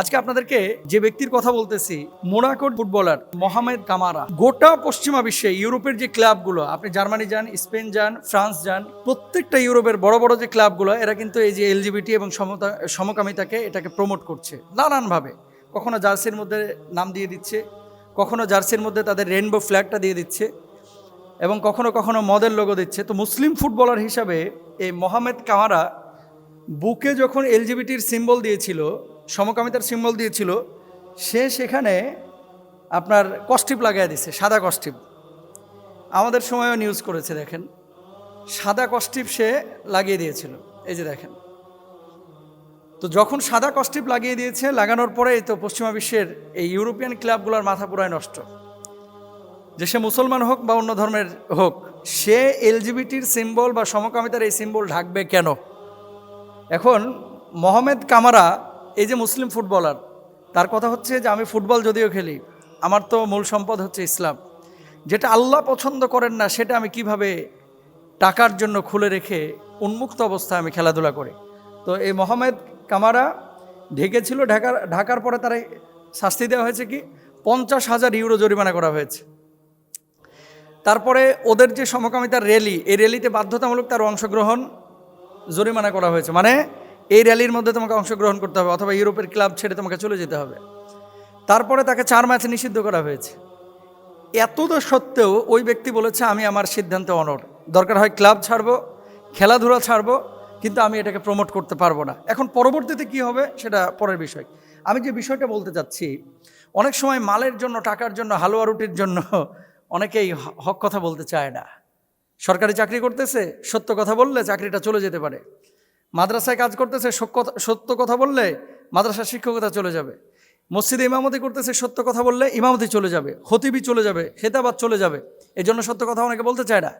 আজকে আপনাদেরকে যে ব্যক্তির কথা বলতেছি মোনাকোট ফুটবলার মোহামেদ কামারা। গোটা পশ্চিমা বিশ্বে ইউরোপের যে ক্লাবগুলো, আপনি জার্মানি যান, স্পেন যান, ফ্রান্স যান, প্রত্যেকটা ইউরোপের বড় বড় যে ক্লাবগুলো, এরা কিন্তু এই যে এলজিবিটি এবং সমতা, সমকামিতাকে এটাকে প্রমোট করছে, নানানভাবে। কখনো জার্সির মধ্যে নাম দিয়ে দিচ্ছে, কখনো জার্সির মধ্যে তাদের রেনবো ফ্ল্যাগটা দিয়ে দিচ্ছে, এবং কখনো কখনো মদের লোগো দিচ্ছে। তো মুসলিম ফুটবলার হিসাবে এই মোহামেদ কামারা বুকে যখন এলজিবিটির সিম্বল দিয়েছিল সমকামিতার সিম্বল দিয়েছিল, সে সেখানে আপনার কস্টিপ লাগাই দিছে, সাদা কস্টিপ আমাদের সময়ও নিউজ করেছে, দেখেন। সাদা কস্টিপ সে লাগিয়ে দিয়েছিল, এই যে দেখেন। তো যখন সাদা কস্টিপ লাগিয়ে দিয়েছে, লাগানোর পরেই তো পশ্চিমা বিশ্বের এই ইউরোপিয়ান ক্লাবগুলোর মাথা পুরায় নষ্ট। যে সে মুসলমান হোক বা অন্য ধর্মের হোক, সে এলজিবিটির সিম্বল বা সমকামিতার এই সিম্বল ঢাকবে কেন? এখন মোহামেদ কামারা এই যে মুসলিম ফুটবলার, তার কথা হচ্ছে যে আমি ফুটবল যদিও খেলি, আমার তো মূল সম্পদ হচ্ছে ইসলাম। যেটা আল্লাহ পছন্দ করেন না, সেটা আমি কীভাবে টাকার জন্য খুলে রেখে উন্মুক্ত অবস্থায় আমি খেলাধুলা করি। তো এই মোহামেদ কামারা ঢেকেছিল ঢাকার ঢাকার পরে তারা শাস্তি দেওয়া হয়েছে কি? পঞ্চাশ হাজার ইউরো জরিমানা করা হয়েছে। তারপরে ওদের যে সমকামিতার র্যালি, এই র্যালিতে বাধ্যতামূলক তার অংশগ্রহণ জরিমানা করা হয়েছে। মানে এই র্যালির মধ্যে তোমাকে অংশগ্রহণ করতে হবে অথবা ইউরোপের ক্লাব ছেড়ে তোমাকে চলে যেতে হবে। তারপরে তাকে চার ম্যাচ নিষিদ্ধ করা হয়েছে। এত তো সত্ত্বেও ওই ব্যক্তি বলেছে, আমি আমার সিদ্ধান্তে অনর দরকার হয় ক্লাব ছাড়বো, খেলাধুলা ছাড়বো, কিন্তু আমি এটাকে প্রমোট করতে পারব না। এখন পরবর্তীতে কি হবে সেটা পরের বিষয়। আমি যে বিষয়টা বলতে চাচ্ছি, অনেক সময় মালের জন্য, টাকার জন্য, হালুয়া রুটির জন্য অনেকেই হক কথা বলতে চায় না। সরকারি চাকরি করতেছে, সত্য কথা বললে চাকরিটা চলে যেতে পারে। মাদ্রাসায় কাজ করতেছে, সত্য কথা বললে মাদ্রাসার শিক্ষকতা চলে যাবে। মসজিদে ইমামতি করতেছে, সত্য কথা বললে ইমামতি চলে যাবে হতিবি চলে যাবে হেতাবাদ চলে যাবে। এই জন্য সত্য কথা অনেকে বলতে চায় না।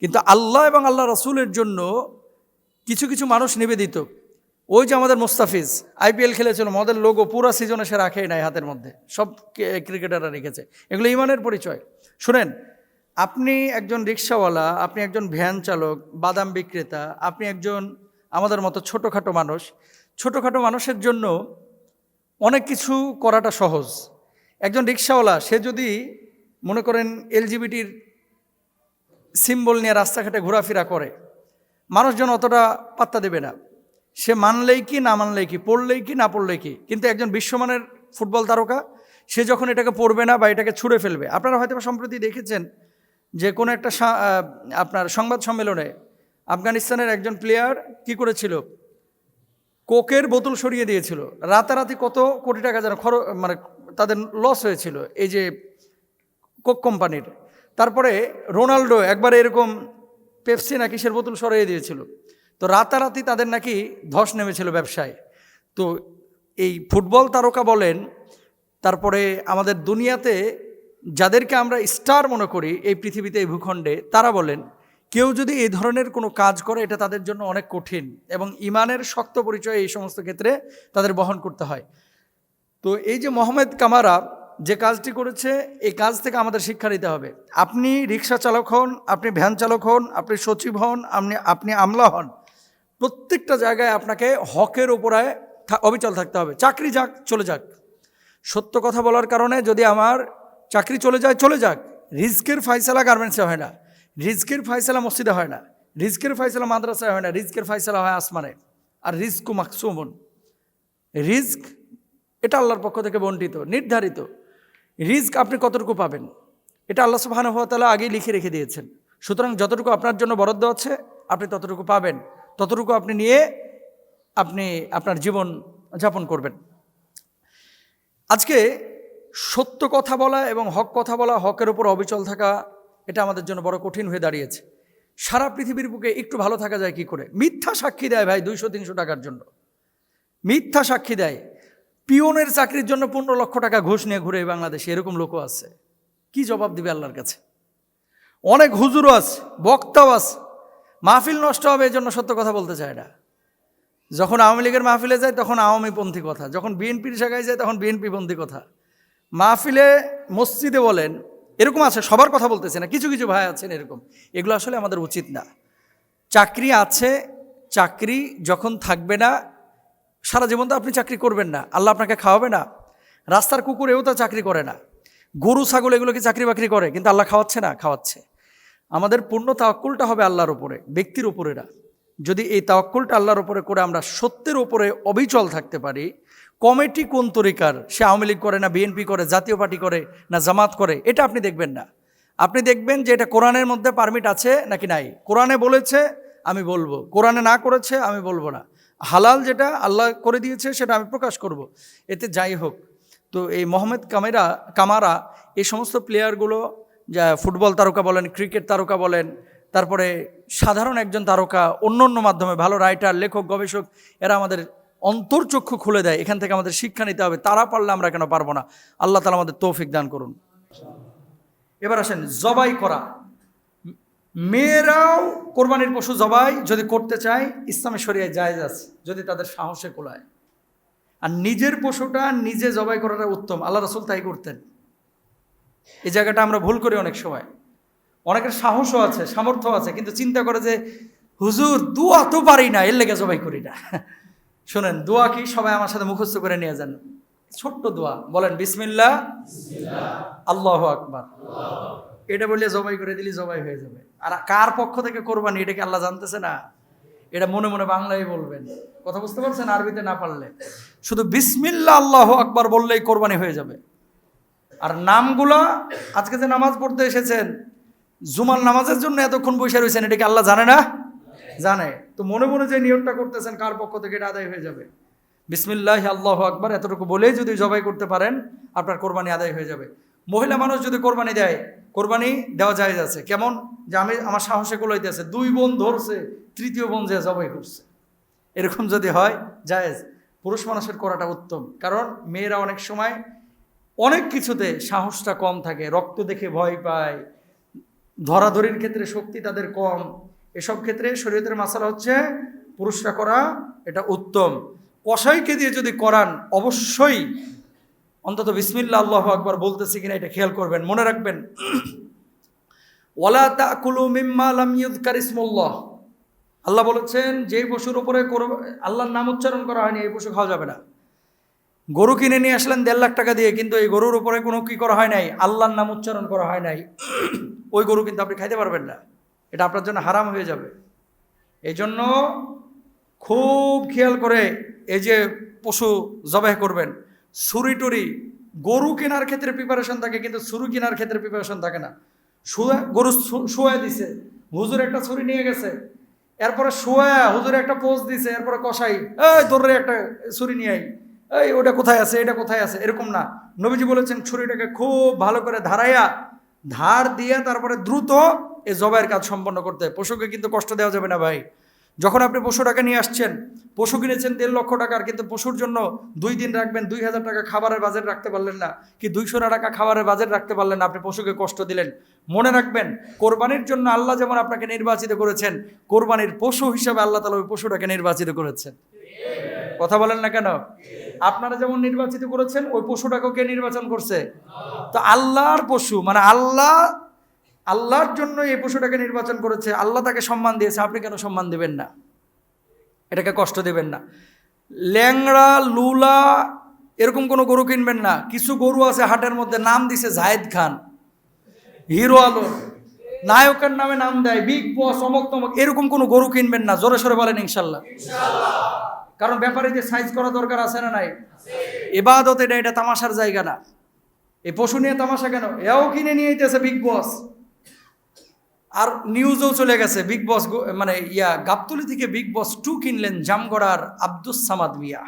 কিন্তু আল্লাহ এবং আল্লাহ রসুলের জন্য কিছু কিছু মানুষ নিবেদিত। ওই যে আমাদের মুস্তাফিজ, আইপিএল খেলেছিল, মদের লোগো পুরো সিজনে সে রাখেই নাই হাতের মধ্যে। সব ক্রিকেটাররা রেখেছে। এগুলো ইমানের পরিচয়। শুনেন, আপনি একজন রিক্সাওয়ালা, আপনি একজন ভ্যান চালক, বাদাম বিক্রেতা, আপনি একজন আমাদের মতো ছোটোখাটো মানুষ। ছোটোখাটো মানুষের জন্য অনেক কিছু করাটা সহজ। একজন রিক্সাওয়ালা, সে যদি মনে করেন এলজিবিটির সিম্বল নিয়ে রাস্তাঘাটে ঘোরাফেরা করে, মানুষজন অতটা পাত্তা দেবে না। সে মানলেই কি, না মানলেই কি, পড়লেই কি, না পড়লেই কি। কিন্তু একজন বিশ্বমানের ফুটবল তারকা, সে যখন এটাকে পড়বে না বা এটাকে ছুঁড়ে ফেলবে, আপনারা হয়তো সম্প্রতি দেখেছেন যে কোনো একটা আপনার সংবাদ সম্মেলনে আফগানিস্তানের একজন প্লেয়ার কি করেছিল? কোকের বোতল সরিয়ে দিয়েছিল। রাতারাতি কত কোটি টাকা যেন খরচ মানে তাদের লস হয়েছিল এই যে কোক কোম্পানির তারপরে রোনাল্ডো একবার এরকম পেপসি না কিসের বোতল সরিয়ে দিয়েছিল। তো রাতারাতি তাদের নাকি ধস নেমেছিল ব্যবসায়। তো এই ফুটবল তারকা বলেন, তারপরে আমাদের দুনিয়াতে যাদেরকে আমরা স্টার মনে করি এই পৃথিবীতে এই ভূখণ্ডে, তারা বলেন কেউ যদি এই ধরনের কোনো কাজ করে, এটা তাদের জন্য অনেক কঠিন এবং ইমানের শক্ত পরিচয় এই সমস্ত ক্ষেত্রে তাদের বহন করতে হয়। তো এই যে মোহাম্মদ কামারা যে কাজটি করেছে, এই কাজ থেকে আমাদের শিক্ষা নিতে হবে। আপনি রিক্সা চালক হন, আপনি ভ্যান চালক হন, আপনি সচিব হন, আপনি আপনি আমলা হন, প্রত্যেকটা জায়গায় আপনাকে হকের ওপরে অবিচল থাকতে হবে। চাকরি যাক, চলে যাক। সত্য কথা বলার কারণে যদি আমার চাকরি চলে যায়, চলে যাক। রিস্কের ফাইসলা গার্মেন্টসে হয় না। রিস্কের ফাইসলা মসজিদে হয় না। রিস্কের ফাইসলা মাদ্রাসায় হয় না। রিস্কের ফাইসলা হয় আসমানে। আর রিস্কু মাকসুমন। রিস্ক এটা আল্লাহর পক্ষ থেকে বন্টিত নির্ধারিত। রিস্ক আপনি কতটুকু পাবেন? এটা আল্লাহ সুবহানাহু ওয়া তাআলা আগেই লিখে রেখে দিয়েছেন। সুতরাং যতটুকু আপনার জন্য বরাদ্দ আছে, আপনি ততটুকু পাবেন। ততটুকু আপনি নিয়ে আপনি আপনার জীবন যাপন করবেন। আজকে সত্য কথা বলা এবং হক কথা বলা, হকের উপর অবিচল থাকা এটা আমাদের জন্য বড় কঠিন হয়ে দাঁড়িয়েছে। সারা পৃথিবীর বুকে একটু ভালো থাকা যায় কি করে? মিথ্যা সাক্ষী দেয় ভাই দুইশো, তিনশো টাকার জন্য। মিথ্যা সাক্ষী দেয়। পিওনের চাকরির জন্য পনেরো লক্ষ টাকা ঘুষ নিয়ে ঘুরে বাংলাদেশে এরকম লোকও আছে। কি জবাব দিবে আল্লাহর কাছে? অনেক হুজুরও আছে, বক্তাও আছে। মাহফিল নষ্ট হবে এই জন্য সত্য কথা বলতে চায় না। যখন আওয়ামী লীগের মাহফিলে যায় তখন আওয়ামী পন্থী কথা। যখন বিএনপির শাখায় যায় তখন বিএনপি পন্থী কথা। মাহফিলে মসজিদে বলেন এরকম আছে, সবার কথা বলতেছে না, কিছু কিছু ভাই আছেন এরকম। এগুলো আসলে আমাদের উচিত না। চাকরি আছে, চাকরি যখন থাকবে না, সারা জীবন তো আপনি চাকরি করবেন না, আল্লাহ আপনাকে খাওয়াবে না। রাস্তার কুকুরেও তো চাকরি করে না। গরু, ছাগল এগুলোকে চাকরি বাকরি করে? কিন্তু আল্লাহ খাওয়াচ্ছে না, খাওয়াচ্ছে। আমাদের পূর্ণ তাওয়াক্কুলটা হবে আল্লাহর উপরে, ব্যক্তির উপরে না। যদি এই তাওয়াক্কুলটা আল্লাহর উপরে করে আমরা সত্যের উপরে অবিচল থাকতে পারি, কমিটি কোন তরিকার? সে আওয়ামী লীগ করে না, বিএনপি করে, জাতীয় পার্টি করে না, জামাত করে? এটা আপনি দেখবেন না। আপনি দেখবেন যে এটা কোরআনের মধ্যে পারমিট আছে নাকি নাই? কোরআনে বলেছে, আমি বলব। কোরআনে না করেছে, আমি বলব না। হালাল যেটা আল্লাহ করে দিয়েছে, সেটা আমি প্রকাশ করব। এতে যাই হোক, তো এই মোহাম্মদ কামেরা, কামারা, এই সমস্ত প্লেয়ারগুলো যা ফুটবল তারকা বলেন, ক্রিকেট তারকা বলেন তারপরে সাধারণ একজন তারকা, অন্য অন্য মাধ্যমে ভালো রাইটার লেখক, গবেষক, এরা আমাদের অন্তর্চক্ষু খুলে দেয়। এখান থেকে আমাদের শিক্ষা নিতে হবে। তারা পারলে আমরা কেন পারব না? আল্লাহ তালা আমাদের তৌফিক দান করুন। এবার আসেন, জবাই করা। মেয়েরাও কোরবানির পশু জবাই যদি করতে চায়, ইসলামে শরিয়ায় জায়েজ আছে, যদি তাদের সাহসে কোলায়। আর নিজের পশুটা নিজে জবাই করাটা উত্তম। আল্লাহ রসুল তাই করতেন। এই জায়গাটা আমরা ভুল করি অনেক সময়। অনেকের সাহসও আছে সামর্থ্য আছে কিন্তু চিন্তা করে যে হুজুর দুয়া তো পারি না এর লেগে জবাই করি না। শোনেন দোয়া কি? সবাই আমার সাথে মুখস্থ করে নিয়ে যান। ছোট্ট দোয়া। বলেন বিসমিল্লা আল্লাহ আকবার। এটা বললে জবাই করে দিলি জবাই হয়ে যাবে। আর কার পক্ষ থেকে কোরবানি এটাকে আল্লাহ জানতেছে না? এটা মনে মনে বাংলায় বলবেন। কথা বুঝতে পারছেন? আরবিতে না পারলে। শুধু বিসমিল্লা আল্লাহ আকবার বললেই কোরবানি হয়ে যাবে। আর নামগুলা আজকে যে নামাজ পড়তে এসেছেন জুমার নামাজের জন্য এতক্ষণ বসে রয়েছেন এটাকে আল্লাহ জানে না? জানে। তো মনে মনে যে নিয়মটা করতেছেন, কার পক্ষ থেকে এটা আদায় হয়ে যাবে? বিসমিল্লাহ, আল্লাহ আকবার, এতটুকু বলেই যদি জবাই করতে পারেন, আপনার কোরবানি আদায় হয়ে যাবে। মহিলা মানুষ যদি কোরবানি দেয়, কোরবানি দেওয়া যায় আছে। কেমন? যে আমি, আমার সাহসে কোলাইতেছে, দুই বোন ধরছে, তৃতীয় বোন যে জবাই করছে। এরকম যদি হয়, জায়েজ। পুরুষ মানুষের করাটা উত্তম। কারণ মেয়েরা অনেক সময় অনেক কিছুতে সাহসটা কম থাকে, রক্ত দেখে ভয় পায় ধরাধরির ক্ষেত্রে শক্তি তাদের কম। এসব ক্ষেত্রে শরীয়তের মাসালা হচ্ছে পুরুষরা করা, এটা উত্তম। কসাইকে দিয়ে যদি করান, অবশ্যই অন্তত বিসমিল্লা আল্লাহ আকবার বলতেছি কিনা এটা খেয়াল করবেন, মনে রাখবেন। ওয়ালা তাকুলু মিম্মা লাম আল্লাহ বলেছেন, যেই পশুর উপরে আল্লাহর নাম উচ্চারণ করা হয়নি, এই পশু খাওয়া যাবে না। গরু কিনে নিয়ে আসলেন দেড় লাখ টাকা দিয়ে, কিন্তু এই গরুর উপরে কোনো কি করা হয় নাই? আল্লাহর নাম উচ্চারণ করা হয় নাই। ওই গরু কিন্তু আপনি খাইতে পারবেন না। এটা আপনার জন্য হারাম হয়ে যাবে। এই জন্য খুব খেয়াল করে এই যে পশু জবাই করবেন। ছুরি টুরি, গরু কেনার ক্ষেত্রে প্রিপারেশন থাকে, কিন্তু ছুরি কেনার ক্ষেত্রে প্রিপারেশন থাকে না। শুয়ে, গরু শুয়ে দিছে, হুজুর একটা ছুরি নিয়ে গেছে। এরপরে শুয়ে, হুজুর একটা পোজ দিছে, এরপরে কষাই, এই তোর একটা ছুরি নিয়ে আই এই, ওটা কোথায় আছে, এটা কোথায় আছে? এরকম না। নবীজি বলেছেন, ছুরিটাকে খুব ভালো করে ধারাইয়া, ধার দিয়ে তারপরে দ্রুত এই জবাইয়ের কাজ সম্পন্ন করতে পশুকে কিন্তু কষ্ট দেওয়া যাবে না ভাই। যখন আপনি পশুটাকে নিয়ে আসছেন, পশু কিনেছেন দেড় লক্ষ টাকার, কিন্তু পশুর জন্য দুই দিন রাখবেন, দুই হাজার টাকা খাবারের বাজেট রাখতে পারলেন না। কি দুইশো টাকা খাবারের বাজেট রাখতে পারলেন না, আপনি পশুকে কষ্ট দিলেন। মনে রাখবেন, কোরবানির জন্য আল্লাহ যেমন আপনাকে নির্বাচিত করেছেন, কোরবানির পশু হিসাবে আল্লাহ তালা ওই পশুটাকে নির্বাচিত করেছেন। কথা বলেন না কেন? আপনারা যেমন নির্বাচিত করেছেন, ওই পশুটাকেও কে নির্বাচন করছে? তো আল্লাহর পশু মানে আল্লাহ, আল্লাহর জন্য এই পশুটাকে নির্বাচন করেছে, আল্লাহ তাকে সম্মান দিয়েছে, আপনি কেন সম্মান দেবেন না? এটাকে কষ্ট দেবেন না। ল্যাংড়া, লুলা, এরকম কোনো গরু কিনবেন না। কিছু গরু আছে হাটের মধ্যে, নাম দিছে জাহেদ খান। হিরো আলম। নায়কের নামে নাম দেয়, বিগ বস, অমক তমক, এরকম কোনো গরু কিনবেন না। জোরে সরে বলেন ইনশাল্লাহ। কারণ ব্যাপারে যে সাইজ করা দরকার আছে না নাই? এবাদত এটা এটা তামাশার জায়গা না। এই পশু নিয়ে তামাশা কেন? এও কিনে নিয়ে যেতেছে বিগ বস আর নিউজও চলে গেছে বিগ বস মানে ইয়া গাবতলি থেকে বিগ বস টু কিনলেন জামগড়ার আব্দুস সামাদ মিয়া।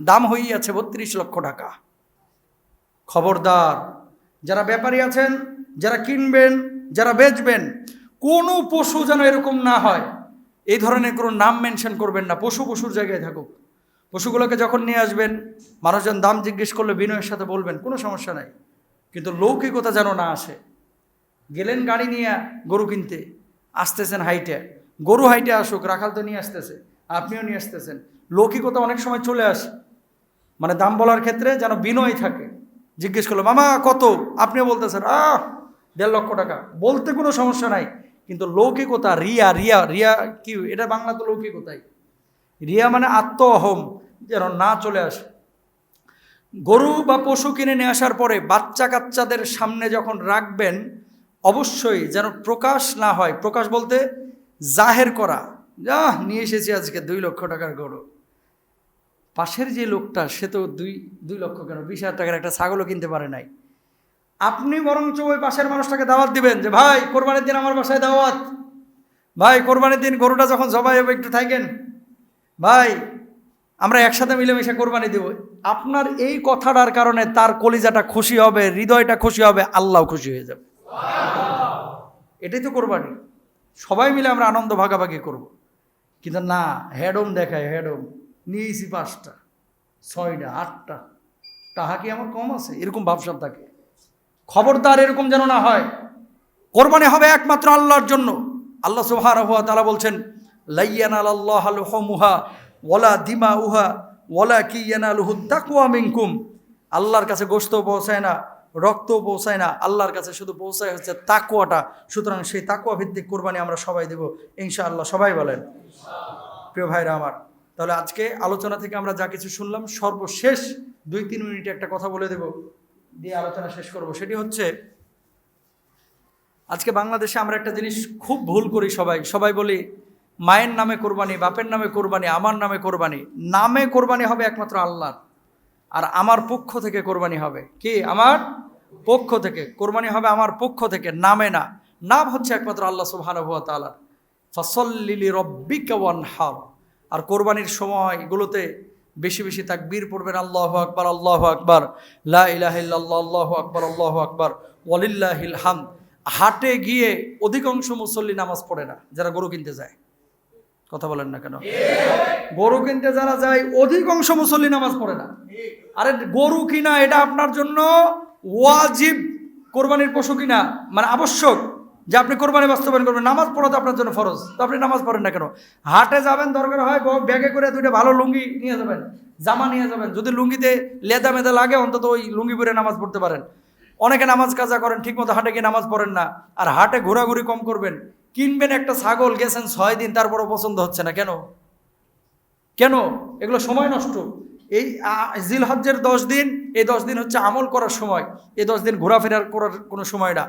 দাম হইয়াছে বত্রিশ লক্ষ টাকা। খবরদার যারা ব্যাপারী আছেন যারা কিনবেন যারা বেচবেন কোনো পশু যেন এরকম না হয়। এই ধরনের কোনো নাম মেনশন করবেন না, পশু পশুর জায়গায় থাকুক। পশুগুলোকে যখন নিয়ে আসবেন, মানুষজন দাম জিজ্ঞেস করলে বিনয়ের সাথে বলবেন, কোনো সমস্যা নাই। কিন্তু লৌকিকতা যেন না আসে। গেলেন গাড়ি নিয়ে গরু কিনতে, আসতেছেন হাইটে। গরু হাইটে আসুক, রাখাল তো নিয়ে আসতেছে, আপনিও নিয়ে আসতেছেন। লৌকিকতা অনেক সময় চলে আসে। মানে দাম বলার ক্ষেত্রে যেন বিনয় থাকে। জিজ্ঞেস করল, মামা, কত? আপনিও বলতেছেন, আহ, দেড় লক্ষ টাকা। বলতে কোনো সমস্যা নাই। কিন্তু লৌকিকতা, রিয়া রিয়া রিয়া কি? এটা বাংলা তো লৌকিকতাই। রিয়া মানে আত্ম অহম যেন না চলে আসে। গরু বা পশু কিনে নিয়ে আসার পরে বাচ্চা কাচ্চাদের সামনে যখন রাখবেন, অবশ্যই যেন প্রকাশ না হয়। প্রকাশ বলতে জাহের করা। যা নিয়ে এসেছি আজকে দুই লক্ষ টাকার গরু। পাশের যে লোকটা, সে তো দুই দুই লক্ষ কেন? বিশ হাজার টাকার একটা ছাগলও কিনতে পারে নাই। আপনি বরঞ্চ ওই পাশের মানুষটাকে দাওয়াত দিবেন যে, ভাই, কোরবানির দিন আমার বাসায় দাওয়াত। ভাই, কোরবানির দিন গরুটা যখন জবাই হবে, একটু থাকেন। ভাই, আমরা একসাথে মিলেমিশে কোরবানি দেব। আপনার এই কথাটার কারণে তার কলিজাটা খুশি হবে, হৃদয়টা খুশি হবে, আল্লাহ খুশি হয়ে যাবে। এটাই তো কোরবানি। সবাই মিলে আমরা আনন্দ ভাগাভাগি করব। কিন্তু না হেডম দেখায় হেডম নিয়েছি পাঁচটা, ছয়টা, আটটা। টাহা কি আমার কম আছে? এরকম ভাবসাব থাকে। খবরদার এরকম যেন না হয়। কোরবানি হবে একমাত্র আল্লাহর জন্য। আল্লাহ হুয়া তালা বলছেন লাইয়ান আল্লাহ মুহা ওলা দিমা উহা ওলা কি তাকুয়া আল্লাহর কাছে গোস্ত পৌঁছায় না রক্ত পৌঁছায় না, আল্লাহর কাছে শুধু পৌঁছায় হচ্ছে তাকুয়াটা সুতরাং সেই তাকুয়া ভিত্তিক কোরবানি আমরা সবাই দেব, ইনশাআল্লাহ। সবাই বলেন, প্রিয় ভাইরা আমার, তাহলে আজকে আলোচনা থেকে আমরা যা কিছু শুনলাম, সর্বশেষ দুই তিন মিনিটে একটা কথা বলে দেব। দিয়ে আলোচনা শেষ করব। সেটি হচ্ছে, আজকে বাংলাদেশে আমরা একটা জিনিস খুব ভুল করি সবাই। সবাই বলি, মায়ের নামে কোরবানি, বাপের নামে কোরবানি, আমার নামে কোরবানি। নামে কোরবানি হবে একমাত্র আল্লাহর। আর আমার পক্ষ থেকে কোরবানি হবে। কি? আমার পক্ষ থেকে। কোরবানি হবে আমার পক্ষ থেকে, নামে না। নাম হচ্ছে একমাত্র আল্লাহ সুবহানাহু ওয়া তাআলার ফসল্লিলি রব্বিকা ওয়ানহার। আর কোরবানির সময় এগুলোতে বেশি বেশি তাকবীর পড়বেন, আল্লাহ আকবার আল্লাহ আকবার, লা ইলাহা ইল্লাল্লাহ, আল্লাহু আকবার আল্লাহু আকবার, ওয়ালিল্লাহিল হামদ। হাটে গিয়ে অধিকাংশ মুসল্লি নামাজ পড়ে না, যারা গরু কিনতে যায়। কথা বলেন না কেন? গরু কিনতে যারা যায়, অধিকাংশ মুসল্লি নামাজ পড়ে না। আরে গরু কিনা, এটা আপনার জন্য ওয়াজিব। কোরবানির পশু কিনা মানে আবশ্যক। যে আপনি কোরবানি বাস্তবায়ন করবেন, নামাজ পড়া তো আপনার জন্য ফরজ। তো আপনি নামাজ পড়েন না কেন? হাটে যাবেন, দরকার হয় ব্যাগে করে দুইটা ভালো লুঙ্গি নিয়ে যাবেন, জামা নিয়ে যাবেন। যদি লুঙ্গিতে লেদা মেদা লাগে, অন্তত ওই লুঙ্গি পরে নামাজ পড়তে পারেন। অনেকে নামাজ কাজা করেন, ঠিকমতো হাটে গিয়ে নামাজ পড়েন না। আর হাটে ঘোরাঘুরি কম করবেন। কিনবেন একটা ছাগল, গেছেন ছয় দিন, তারপরও পছন্দ হচ্ছে না। কেন? কেন? এগুলো সময় নষ্ট। এই জিল হজ্জের দশ দিন, এই দশ দিন হচ্ছে আমল করার সময়। এই দশ দিন ঘোরাফেরার করার কোনো সময় না।